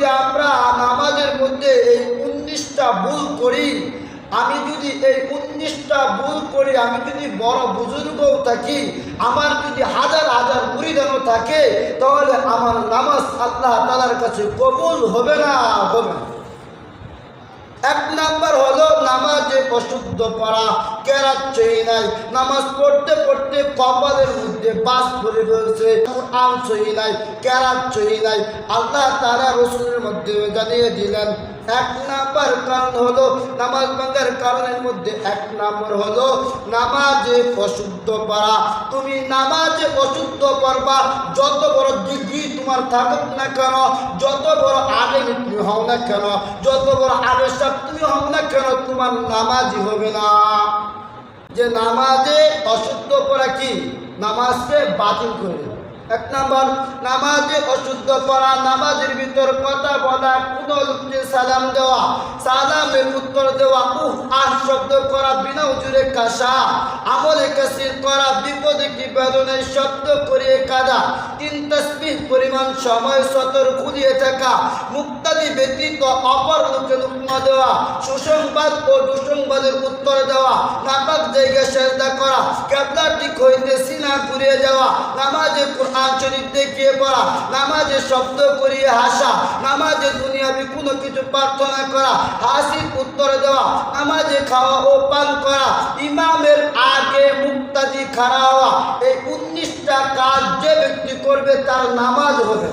যদি আমরা নামাজের মধ্যে এই উনিশটা ভুল করি, আমি যদি এই উনিশটা ভুল করি, আমি যদি বড় বুজুর্গও থাকি, আমার যদি হাজার হাজার মুড়িদানও থাকে, তাহলে আমার নামাজ আল্লাহ তালার কাছে কবুল হবে না হবে না অশুদ্ধ পড়া কেরাত চই নাই? নামাজ পড়তে পড়তে কপালের মধ্যে বাস পড়ে রয়েছে। আম চই নাই কেরাত চই নাই? আল্লাহ তারা রসুলের মধ্যে জানিয়ে দিলেন, এক নাম্বার কারণ হলো, নামাজ ভাঙ্গার কারণের মধ্যে এক নাম্বার হলো, নামাজে অশুদ্ধ পড়া তুমি নামাজে অশুদ্ধ পড়বা যত বড় ডিগ্রি তোমার থাকুক না কেন, যত বড় হও না কেন? যত বড় আবেশাব তুমি হও না কেন? তোমার নামাজই হবে না। যে নামাজে অশুদ্ধ পড়া কি? নামাজকে বাতিল করে। এক নম্বর, নামাজে অশুদ্ধ পড়া, নামাজের ভিতর কথা বলা কোনো লোককে সালাম দেওয়া, সালামের উত্তর দেওয়া উহ আহ শব্দ করা, বিনা উজুরে কাশা, আমলে কাসির করা, বিপদে কি বেদনের শব্দ করিয়ে কাদা তিন তসবিহ পরিমাণ সময় সতর ঘুরিয়ে থাকা, মুক্তাদি ব্যতীত অপর লোকে লুকমা দেওয়া, সুসংবাদ ও দুসংবাদের উত্তর দেওয়া, নাপাক জায়গায় সেজদা করা, কেবলা ঠিক হইতে সিনা ঘুরিয়ে যাওয়া নামাজে কোরআন শরীফ দেখিয়ে পড়া নামাজে শব্দ করিয়ে হাসা নামাজে দুনিয়াবি কোনো কিছু প্রার্থনা করা, হাসির উত্তর দেওয়া, নামাজে খাওয়া ও পান করা, ইমামের আগে মুক্তাদি এই উনিশটা কাজ যে ব্যক্তি করবে তার নামাজ হবে।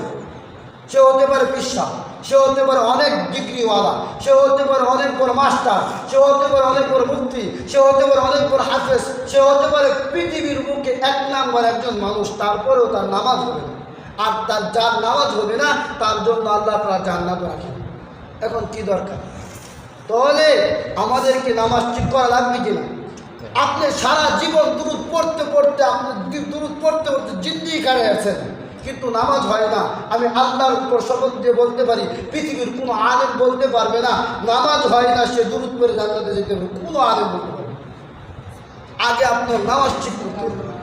সে হতে পারে বিশ্বাস সে হতে পারে অনেক ডিগ্রিওয়ালা, সে হতে পারে অনেক বড় মাস্টার, সে হতে পারে অনেক বড় মুক্তি সে হতে পারে অনেক বড় হাফেজ, সে হতে পারে পৃথিবীর মুখে এক নাম্বার একজন মানুষ, তারপরেও তার নামাজ হবে না। আর তার যার নামাজ হবে না, তার জন্য আল্লাহ তারা জান্নাত রাখে। এখন কি দরকার? তাহলে আমাদেরকে নামাজ ঠিক করা লাগবে কিনা? আপনি সারা জীবন দূরত পড়তে পড়তে আপনি দূরত পড়তে পড়তে জিন্দি কারে আছেন। কিন্তু নামাজ হয় না। আমি আল্লাহর উপর শপথ দিয়ে বলতে পারি, পৃথিবীর কোনো আলেম বলতে পারবে না। নামাজ হয় না, সে দূরত করে জানতে যেতে পারবে কোনো আলেম বলতে পারবে। আগে আপনার নামাজ ঠিক করতে হবে।